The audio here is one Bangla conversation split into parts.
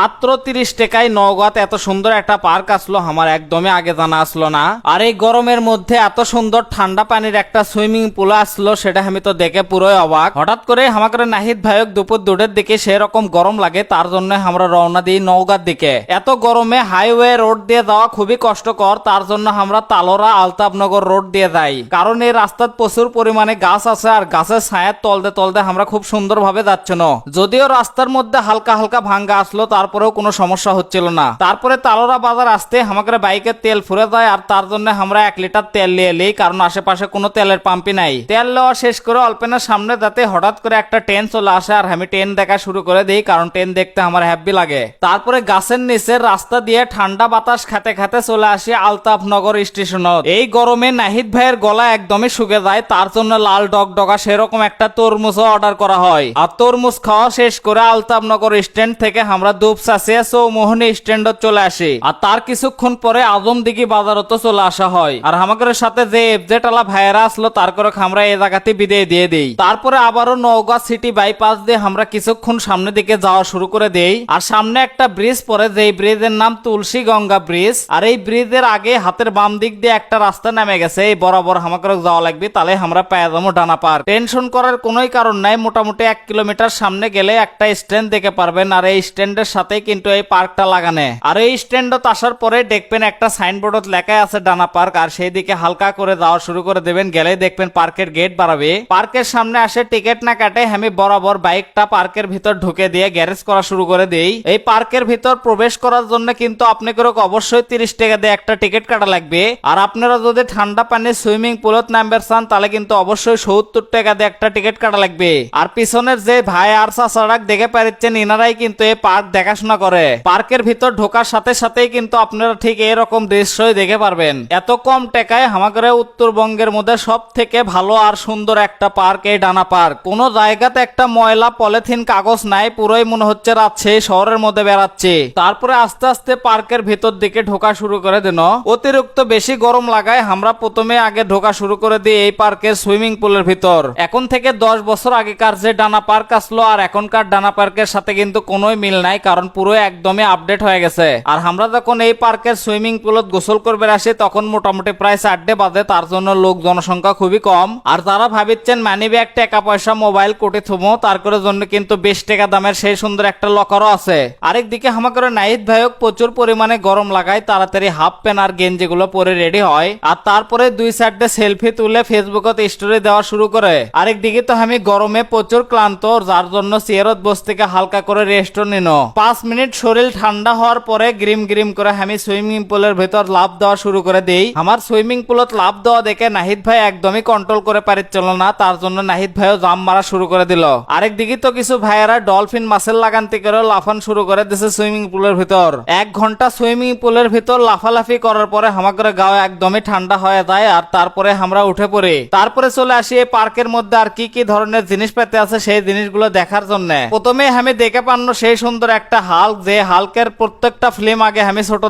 মাত্র তিরিশ টাকায় নওগাঁত এত সুন্দর একটা পার্ক আসলো, আমার একদমই আগে জানা আসলো না। আর এই গরমের মধ্যে এত সুন্দর ঠান্ডা পানির একটা সুইমিং পুল আসলো, সেটা আমি তো দেখে পুরোই অবাক। হঠাৎ করে আমাকে নাহিদ ভাইক দুপুর দুটের দিকে সেরকম গরম লাগে, তার জন্য আমরা রওনা দিই নওগাঁর দিকে। এত গরমে হাইওয়ে রোড দিয়ে যাওয়া খুবই কষ্টকর, তার জন্য আমরা তালোরা আলতাবনগর রোড দিয়ে যাই। কারণ এই রাস্তার প্রচুর পরিমাণে গাছ আছে, আর গাছের ছায়ার তলদে তলতে আমরা খুব সুন্দর ভাবে যাচ্ছ যদিও রাস্তার মধ্যে হালকা হালকা ভাঙ্গা আসলো তারপরেও কোনো সমস্যা হচ্ছিল না। তারপরে তালোরা বাজার আসতে আমাকে বাইকের তেল ফুরে যায় আর তার জন্য আমরা এক লিটার তেল নিয়ে এলি, কারণ আশেপাশে কোনো তেলের পাম্পই নাই। তেল নেওয়া শেষ করে অল্পেনার সামনে যাতে হঠাৎ করে একটা ট্রেন চলে আসে আর আমি ট্রেন দেখা শুরু করে দিই, কারণ ট্রেন দেখতে আমার হ্যাপি লাগে। তারপরে গাছের নিচে রাস্তা দিয়ে ঠান্ডা বাতাস খেতে খেতে চলে আসি আলতাফনগর স্টেশনত। এই গরমে নাহিদ ভাইয়ের গলা একদমই শুকে যায়, তার জন্য লাল ডগডগা সেরকম একটা তরমুজও অর্ডার করা হয়। আর তরমুজ খাওয়া শেষ করে আলতাফনগর স্ট্যান্ড থেকে আমরা দুপসাসিয়া চৌমোহনী স্ট্যান্ডত চলে আসি। আর তার কিছুক্ষণ পরে আজমদিঘি বাজারত চলে আসা হয়। আর আমাদের সাথে যে এফজেট আলা ভাইয়েরা আসলো, তার করে আমরা এই জায়গাতে বিদায় দিয়ে দিই। তারপরে আবারও নওগাঁ সিটি বাইপাস দিয়ে আমরা কিছুক্ষণ সামনের দিকে যাওয়া শুরু করে দেই। আর সামনে একটা ব্রিজ পরে যে ব্রিজের নাম তুলসী গঙ্গা ব্রিজ। আর এই ব্রিজের আগে হাতের বাম দিক দিয়ে একটা রাস্তা নেমে গেছে, এই বরাবর আমাকে যাওয়া লাগবে, তাহলে আমরা পেয়ে যাব ডানা পার। টেনশন করার কোনোই কারণ নাই, মোটামুটি এক কিলোমিটার সামনে গেলে একটা স্ট্যান্ড দেখে পারবেন। আর এই স্ট্যান্ডের সাথে কিন্তু এই পার্কটা লাগানে। আর এই স্ট্যান্ডত আসার পরে দেখবেন একটা সাইনবোর্ডত লেখাই আছে ডানা পার্ক, আর সেই দিকে হালকা করে যাওয়া শুরু করে দেবেন। গেলে দেখবেন পার্কের গেট বাড়াবে। পার্কের সামনে আসে টিকিট না কাটে আমি বরাবর বাইকটা পার্কের ভিতর ঢুকে দিয়ে গ্যারেজ করা শুরু করে দেই। এই পার্কের ভিতর প্রবেশ করার জন্য কিন্তু আপনি করে অবশ্যই তিরিশ টাকা দিয়ে একটা টিকিট কাটা লাগবে। আর আপনারা যদি ঠান্ডা পানির সুইমিং পুলত নামবে চান, তাহলে কিন্তু অবশ্যই সত্তর টাকা দিয়ে একটা টিকিট কাটা লাগবে। আর পিছনের যে ভাই আর চাচারাক দেখে পারিচ্ছেন ইনারাই কিন্তু এই পার্ক দেখাশোনা করে। পার্কের ভিতর ঢোকার সাথে সাথেই কিন্তু আপনারা ঠিক এরকম দৃশ্যই দেখে পারবেন। এত কম টাকায় আমাদের উত্তরবঙ্গের মধ্যে সব থেকে ভালো আর সুন্দর একটা পার্ক এই ডানা পার্ক। কোন জায়গাতে একটা ময়লা পলিথিন কাগজ নাই, পুরোই মনে হচ্ছে রাজশাহী শহরের মধ্যে বেড়াচ্ছে। তারপরে আস্তে আস্তে পার্কের ভিতর দিকে ঢোকা শুরু করে দেন। অতিরিক্ত বেশি গরম লাগায় আমরা প্রথমে আগে ঢোকা শুরু করে দিই এই পার্কের সুইমিং পুলের ভিতর। এখন থেকে দশ বছর আগেকার যে ডানা পার্ক আসলো, আর এখনকার ডানা পার্কের সাথে কিন্তু কোনোই মিল নাই, কারণ পুরো একদমই আপডেট হয়ে গেছে। আর আমরা যখন এই পার্কের সুইমিং পুলত গোসল করবে আসি, তখন মোটামুটি প্রায় চারটে বাজে, তার জন্য লোক জনসংখ্যা খুবই কম। আর যারা ভাবিচ্ছেন মানি ব্যাগ টাকা পয়সা মোবাইল কোটি থুমো, তার করে জন্য কিন্তু বেশ টাকা দামের সেই সুন্দর একটা লকারও আছে। আরেকদিকে আমাকে নাহিদ ভাইক প্রচুর পরিমাণে গরম লাগায়, তাড়াতাড়ি হাফ প্যান্ট আর গেঞ্জিগুলো পরে রেডি হয়। আর তারপরে দুই সাইডে সেলফি তুলে ফেসবুকত স্টোরি দেওয়া শুরু করে। আরেকদিকে তো আমি গরমে প্রচুর ক্লান্ত, যার জন্য চেয়ারত বস থেকে হালকা করে রেস্ট নিন। পাঁচ মিনিট শরীর ঠান্ডা হওয়ার পরে গ্রিম গ্রিম করে আমি সুইমিং পুলের ভেতর লাভ দেওয়া শুরু করে দেই। আমার সুইমিং পুলত লাভ দেওয়া দেখে নাহিদ ভাই একদমই কন্ট্রোল করে পারিচ্ছিল না, তার জন্য নাহিদ ভাইও জাম মারা শুরু করে দিল। আরেক দিকে তো কিছু ভাইয়েরা ডলফিন মাসেল লাগানতে করে লাফান শুরু করে দিছে সুইমিং পুলের ভিতর। এক ঘণ্টা সুইমিং পুলের ভিতর লাফালাফি করার পরে আমাদের গাও একদমই ঠান্ডা হয়ে যায় আর তারপরে আমরা উঠে পড়ি। তারপরে চলে আসি এই পার্কের মধ্যে আর কি কি ধরনের জিনিস পেতে আছে সেই জিনিসগুলো দেখার জন্য। প্রথমে আমি দেখে পান্ন সেই সুন্দর একটা হাল্ক যে হালকের প্রত্যেকটা ফিল্ম আগে আমি ছোট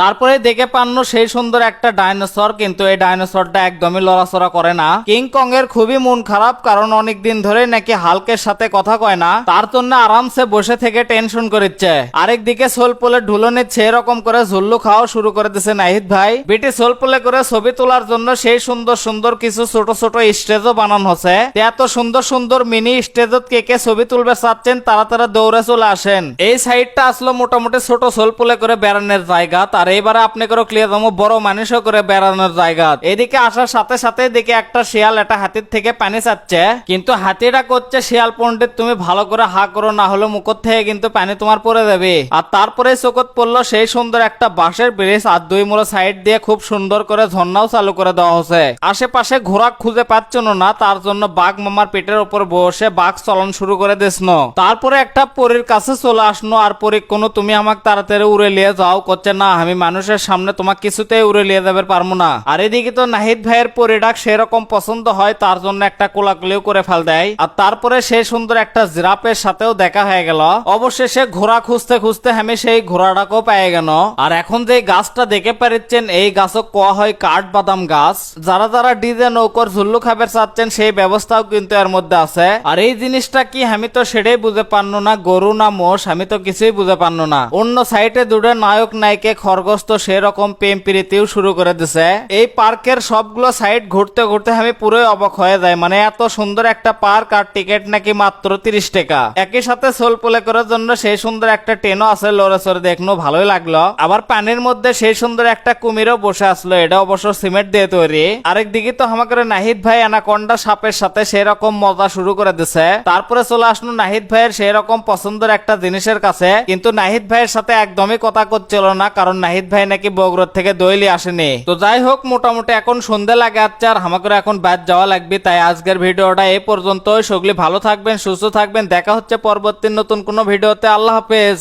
তারপরে দেখে পান্ন সেই সুন্দর একটা ডাইনোসর কিন্তু এই ডাইনোসরটা একদমই লড়াচড়া করে না। কিং কং এর খুবই মন খারাপ, কারণ অনেক দিন ধরে নাকি হালকের সাথে কথা কয় না। তার জন্য আরামসে বসে থেকে টেনশন করিচ্ছে। আরেক দিকে সোলপোলে ঢুলো নিচ্ছে এরকম করে ঝুল্লু খাওয়া শুরু করে দিছে নাহিদ ভাই। বেটি সোলপোলে করে ছবি তোলার জন্য সেই সুন্দর সুন্দর কিছু ছোট ছোট স্টেজও বানানো হচ্ছে। এত সুন্দর সুন্দর মিনি স্টেজত কে কে ছবি তুলবে চাচ্ছেন, তারা তারা দৌড়ে চলে আসেন। এই সাইডটা আসলো মোটামুটি ছোট সোলপোলে করে বেড়ানোর জায়গা। আর এবারে আপনি করে ক্লিয়ার যাব বড় মানুষও করে বেড়ানোর জায়গা। এদিকে আসার সাথে সাথে দেখে একটা শিয়াল একটা হাতির থেকে পানি চাচ্ছে কিন্তু হাতিটা করছে, শিয়াল পণ্ডিত, তুমি ভালো করে হা করো, না হলে মুখর থেকে কিন্তু পানি তোমার পড়ে যাবে। আর তারপরে চোখত পড়ল সেই সুন্দর একটা বাঁশের ব্রিজ, আর দুই মোড়ো সাইড দিয়ে খুব সুন্দর করে ঝর্ণাও চালু করে দেওয়া হচ্ছে আশেপাশে ঘোরা খুঁজে পাচ্ছ না, তার জন্য বাঘ মামার পেটের উপর বসে বাঘ চলন শুরু করে দিসন তারপরে একটা পরীর কাছে চলে আসনো আর পরী কোনো তুমি আমাকে তাড়াতাড়ি উড়ে নিয়ে যাও। করছে না, আমি মানুষের সামনে তোমাকে কিছুতেই উড়ে নিয়ে যাবে পারব না। আর এদিকে তো নাহিদ ভাইয়ের পরিডাক সেরকম পছন্দ হয়, তার জন্য একটা কোলাকুলিও করে ফেল দেয়। আর তারপরে সেই সুন্দর একটা জিরাপের সাথেও দেখা হয়ে গেল। অবশেষে ঘোড়া খুঁজতে খুঁজতে আমি সেই ঘোড়াটাকেও পেয়ে গেল। আর এখন যে গাছটা দেখে পারিচ্ছেন, এই গাছও কোয়া হয় কাঠ বাদাম গাছ। যারা যারা ডিজে নৌকর ঝুল্লু খাবার চাচ্ছেন, সেই ব্যবস্থাও কিন্তু এর মধ্যে আছে। আর এই জিনিসটা কি আমি তো সেটাই বুঝে পারনো না, গরু না মোষ, আমি আমি তো কিছুই বুঝে পারনো না। অন্য সাইডে দুটো নায়ক নায়িকে খরগোশ তো সেরকম প্রেম প্রীতিও শুরু করে দিছে। এই পার্কের সবগুলো সাইড ঘুরতে ঘুরতে আমি পুরোই অবাক হয়ে যায় মানে এত সুন্দর একটা পার্ক আর টিকিট নাকি মাত্র তিরিশ টাকা। একই সাথে সোল পোলে করার জন্য সেই সুন্দর একটা ট্রেনও আছে লড়ে চড়ে দেখনো ভালোই লাগল। আবার পানির মধ্যে সেই সুন্দর একটা কুমিরও বসে আসলো, এটা অবশ্য সিমেন্ট দিয়ে তৈরি। আরেকদিকে তো আমাকে নাহিদ ভাই অ্যানাকন্ডা সাপের সাথে সেই রকম মজা শুরু করে দিছে। তারপরে চলে আসলো নাহিদ ভাইয়ের সেই রকম পছন্দের একটা জিনিসের কাছে, কিন্তু নাহিদ ভাইয়ের সাথে একদমই কথা করছিল না, কারণ নাহিদ ভাই নাকি বগুড়ার থেকে দৈলি আসেনি। তো যাই হোক, মোটামুটি এখন সন্ধে লাগে আচ্ছা আর আমাকে এখন বাদ যাওয়া লাগবে, তাই আজকের ভিডিওটা এ পর্যন্ত সগলি ভালো থাকবেন, সুস্থ থাকবেন, দেখা হচ্ছে পরবর্তী নতুন কোনো ভিডিওতে। আল্লাহ হাফেজ।